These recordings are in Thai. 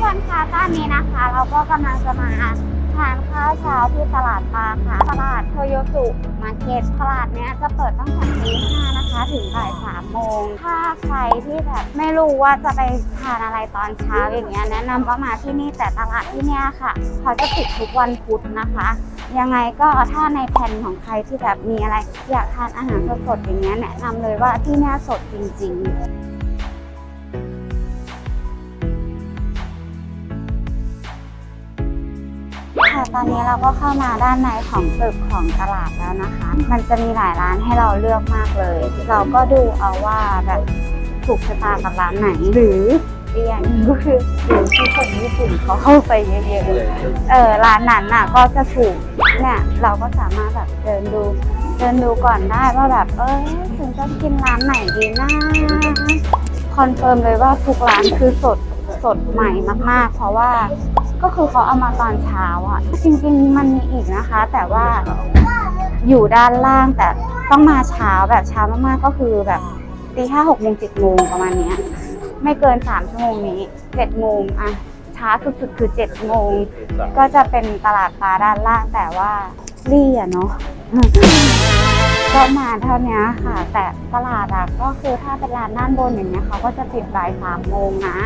คนคะตอนนี้นะคะ เราก็กำลังจะมาทานข้าวเช้าที่ตลาดปลาค่ะ ตลาดโทโยสุมาร์เก็ตตลาดเนี้ยจะเปิดตั้งแต่ตีห้านะคะ ถึงบ่ายสามโมง ถ้าใครที่แบบไม่รู้ว่าจะไปทานอะไรตอนเช้าอย่างเงี้ยแนะนำว่ามาที่นี่แต่ตลาดที่เนี้ยค่ะ เขาจะปิดทุกวันพุธนะคะ ยังไงก็ถ้าในแผนของใครที่แบบมีอะไร อยากทานอาหารสดๆอย่างเงี้ยแนะนำเลยว่าที่เนี้ยสดจริง ๆ ตอนนี้เราก็เข้ามาด้านในของตึกของตลาดแล้วนะคะ มันจะมีหลายร้านให้เราเลือกมากเลย เราก็ดูเอาว่าแบบถูกชะตากับร้านไหนหรืออีกอย่างหนึงก็คือหรือที่คนญี่ปุ่นเขาเข้าไปเยอะๆเออร้านนั้นน่ะก็จะถูกเนี่ยเราก็สามารถแบบเดินดูเดินดูก่อนได้ว่าแบบเออถึงจะกินร้านไหนดีนะคอนเฟิร์มเลยว่าทุกร้านคือสดสดใหม่มากๆ เพราะว่า ก็คือเขาเอามาตอนเช้าอะ จริงๆมันมีอีกนะคะ แต่ว่าอยู่ด้านล่างแต่ต้องมาเช้าแบบเช้ามากๆก็คือแบบตีห้าหกโมงเจ็ดโมงประมาณเนี้ยไม่เกินสามชั่วโมงนี้เจ็ดโมงอะช้าสุดๆคือเจ็ดโมงก็จะเป็นตลาดปลาด้านล่างแต่ว่ารี่อะเนาะก็มาเท่านี้ค่ะ แต่ตลาดอะก็คือถ้าเป็นร้านด้านบนอย่างเงี้ยเขาก็จะปิดบ่ายสามโมงนะ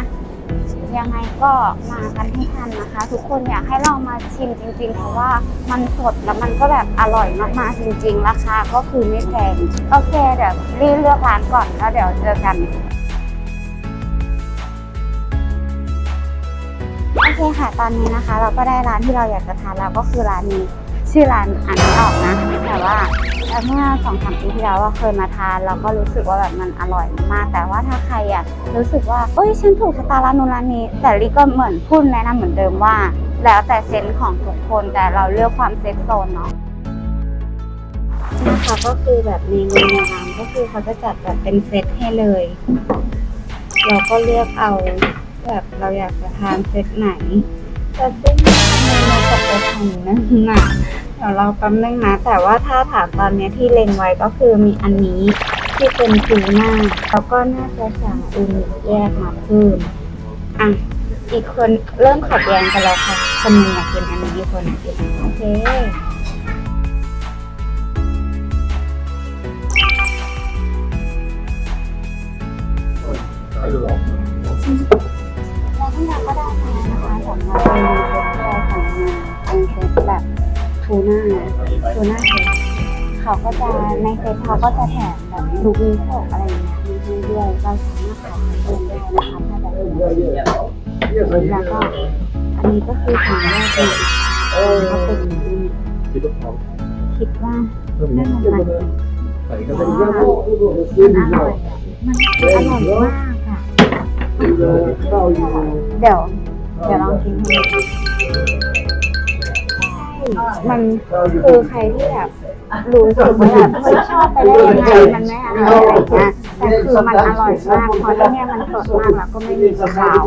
ยังไงก็มากันให้ทันนะคะ ทุกคนอยากให้ลองมาชิมจริง ๆ เพราะว่ามันสดแล้วมันก็แบบอร่อยมากๆจริง ๆ ราคาก็คือไม่แพงโอเคเดี๋ยวรีบเลือกร้านก่อนแล้วเดี๋ยวเจอกันโอเคค่ะตอนนี้นะคะ เราก็ได้ร้านที่เราอยากจะทานแล้วก็คือร้านนี้ ชื่อร้านอ่านไม่ออกนะ แต่ว่าเมื่อสองสามปีที่แล้วเราเคยมาทานเราก็รู้สึกว่าแบบมันอร่อยมากแต่ว่าถ้าใครอะรู้สึกว่าเอ้ยฉันถูกชะตาร้านนู้นร้านนี้ แต่ลิก็เหมือนพูดแนะนำเหมือนเดิมว่า แล้วแต่เซนส์ของทุกคนแต่เราเลือกความเซฟโซนเนาะนะคะก็คือแบบเมนูในร้านก็คือเขาจะจัดแบบเป็นเซตให้เลย เราก็เลือกเอาแบบเราอยากจะทานเซตไหนแต่ซึ่งเมนูปกตินั่นน่ะ ดี๋ยวเราแป๊บนึงนะ แต่ว่าถ้าถามตอนนี้ที่เล็งไว้ก็คือมีอันนี้ที่เป็นทูน่าแล้วก็น่าจะสั่งอูนิแยกมาเพิ่มอะอีกคนเริ่มขัดแย้งกันแล้วค่ะ คนหนึงอยากกินอันนี้อีกคนอยากกินโอเคแล้วที่เราก็ได้นะคะสำหรับเมนูเซตที่เราสั่งมาเป็นเซตแบบ ทูน่าทูน่าเซตเขาก็จะในเซตเขาก็จะแถมแบบลูกวิโกอะไรอย่างเงี้ยมีให้ด้วยเราสามารถขายเองได้นะคะถ้าแบบนี้แล้วก็อันนี้ก็คือสั่งแรกเลยก็เป็นคิดว่าน่าจะมันมันอร่อยอะมันอร่อยมากค่ะเดี๋ยวเดี๋ยวลองกินดู มันคือใครที่แบบรู้สึกว่าแบบเฮ้ยชอบไปได้ยังไงมันไม่อร่อยอะไรเงี้ยแต่คือมันอร่อยมากเพราะที่เนี่ยมันสดมากแล้วก็ไม่มีขาว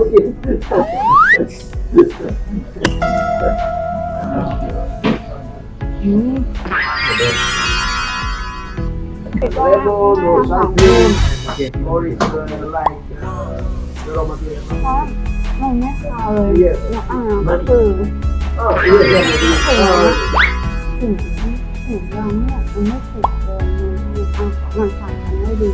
อืมคิดว่าน่าจะสองเดือนเพราะมันไม่ขาวเลย แล้วอ่าก็คือถึงถึงเราไม่ยากจะไม่ถูกเลยมันมันสั่งกันไม่ดี